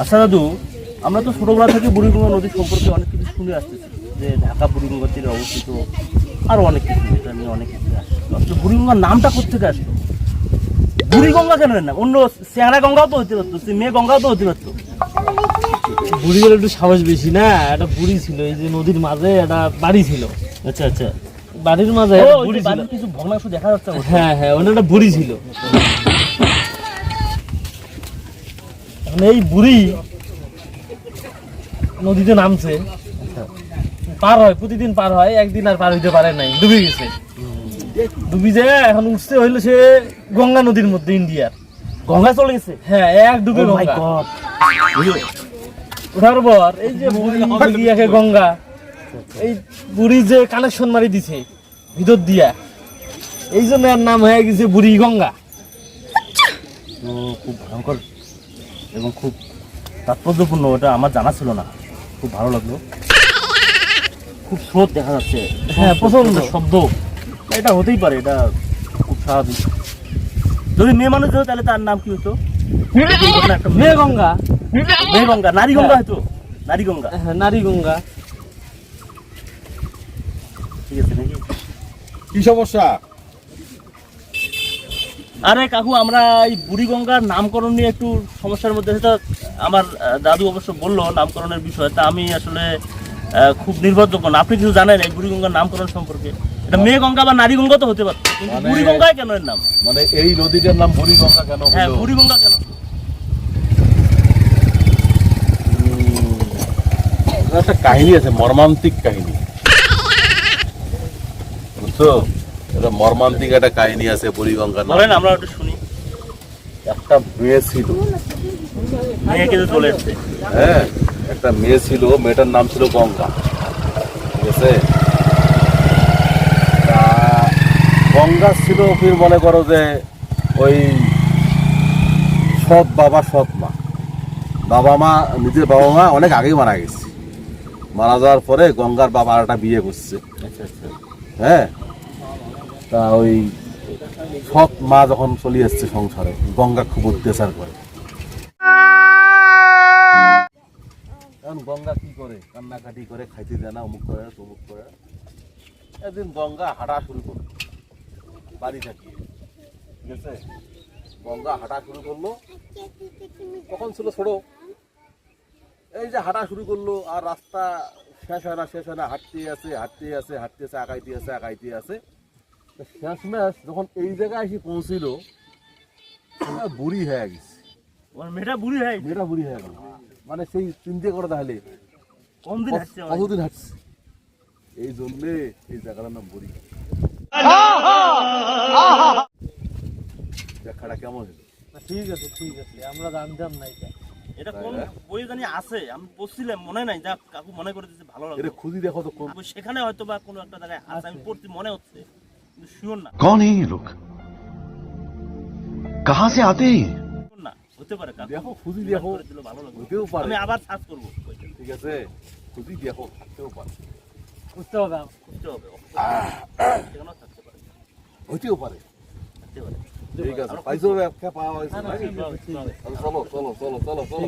আচ্ছা দাদু আমরা তো ছোটবেলা থেকে বুড়িগঙ্গা নদী সম্পর্কে অনেক কিছু শুনে আসতেছি যে ঢাকা বুড়িগঙ্গা তীরে অবস্থিত আরও অনেক কিছু এটা নিয়ে অনেক কিছু আসছে। বুড়িগঙ্গার নামটা কোথেকে আসলো? বুড়িগঙ্গা কেন নাম অন্য চেংড়া গঙ্গাও তো হতে পারতো মেয়ে গঙ্গাও তো হতে পারতো। বুড়িগুলো একটু সাহস বেশি না? একটা বুড়ি ছিল এই যে নদীর মাঝে একটা বাড়ি ছিল। আচ্ছা আচ্ছা। বাড়ির মাঝে কিছু ভগ্নাংশ দেখা যাচ্ছে হ্যাঁ হ্যাঁ ওখানে একটা বুড়ি ছিল। এই বুড়ি নদীতে নামছে। পার হয় প্রতিদিন পার হয় একদিন আর পার হইতে পারে নাই ডুবে গেছে। ডুবি যে এখন উঠছে হইল সে গঙ্গা নদীর মধ্যে ইন্ডিয়ার। গঙ্গা চলে গেছে? হ্যাঁ এক ডুবে Oh গঙ্গা। ওঠার পর এই যে বুড়ি গঙ্গা এই বুড়ি যে কানেকশন মারি দিছে ভিতর দিয়া এই জন্য এর নাম হয়ে গেছে বুড়ি গঙ্গা। খুব ভয়ঙ্কর। এবং খুব তাৎপর্যপূর্ণ ওটা আমার জানা ছিল না। খুব ভালো লাগল। খুব স্রোত দেখা যাচ্ছে। হ্যাঁ, প্রচণ্ড। শব্দ। এটা হতেই পারে এটা খুব স্বাভাবিক। যদি মেয়ে মানুষ হতো তাহলে তার নাম কি হতো? মেয়ে গঙ্গা। মেয়ে গঙ্গা নারী গঙ্গা হতো? নারী গঙ্গা। হ্যাঁ, নারী গঙ্গা। ঠিক আছে নাকি? কি সমস্যা? আরে কাকু আমরা এই বুড়িগঙ্গার নামকরণ নিয়ে একটু সমস্যার মধ্যে আছি। তা আমার দাদু অবশ্য বলল নামকরণের বিষয়। তা আমি আসলে খুব নির্ভরযোগ্য না। আপনি কিছু জানেন এই বুড়িগঙ্গার নামকরণ সম্পর্কে? এটা মেয়ে গঙ্গা বা নারী গঙ্গা তো হতে পারত কিন্তু মানে- বুড়িগঙ্গায় কেন এর নাম? মানে এই নদীটার নাম বুড়িগঙ্গা কেন হ্যাঁ বুড়িগঙ্গা কেন? একটা কাহিনী আছে মর্মান্তিক কাহিনী। বুঝছ? এটা মর্মান্তিক একটা কাহিনী আছে বুড়িগঙ্গা বলেন আমরা একটু শুনি। একটা মেয়ে ছিল। মেয়ে কিন্তু চলে এসছে। হ্যাঁ একটা মেয়ে ছিল মেয়েটার নাম ছিল গঙ্গা। ঠিক আছে? গঙ্গা ছিল ফির মনে করো যে ওই সৎ বাবা সৎ মা। বাবা মা নিজের বাবা মা অনেক আগেই মারা গেছে। মারা যাওয়ার পরে গঙ্গার বাবা একটা বিয়ে করছে। আচ্ছা আচ্ছা। হ্যাঁ তা ওই সৎ মা যখন চলে এসছে সংসারে, গঙ্গা খুব অত্যাচার করে। এখন গঙ্গা কি করে? কান্নাকাটি করে, খাইতে দেয় না, অমুক করে, তমুক করে। একদিন গঙ্গা হাঁটা শুরু করল। বাড়ি থাকিয়ে ঠিক আছে? গঙ্গা হাঁটা শুরু করল। তখন ছিল ছোট। এই যে হাঁটা শুরু করল, আর রাস্তা শেষ হয় না, শেষ হয় না। হাঁটতে আছে হাঁটতে আছে হাঁটতে আছে আগাইতে আছে আগাইতে আছে। শেষমেশ যখন এই জায়গায় এসে পৌঁছিল বুড়ি হয়ে গেছে। মেয়েটা বুড়ি হয় মেয়েটা বুড়ি হয়ে গেল। মানে সেই চিন্তা করে তাহলে আমার। কতদিন হাঁটছে? এই জন্যে এই জায়গাটার নাম বুড়ি। দেখাটা কেমন হলো? ঠিক আছে ঠিক আছে আমরা জানতাম না এটা। এটা কোন বই জানি আছে আমি বসছিলাম মনে নাই যা কাকু মনে করে দিচ্ছে ভালো এটা লাগল খুঁজি দেখো তো সেখানে হয়তো বা কোনো একটা জায়গায় আছে আমি পড়তে মনে হচ্ছে। শিওর না কোন লোক কাহা সে আতে না পারে দেখো খুঁজি দেখো ভালো পারে ঠিক আছে খুঁজি দেখো থাকতেও পারে খুঁজতে খুঁজতে হবে পারে পারে চলো চলো চলো চলো চলো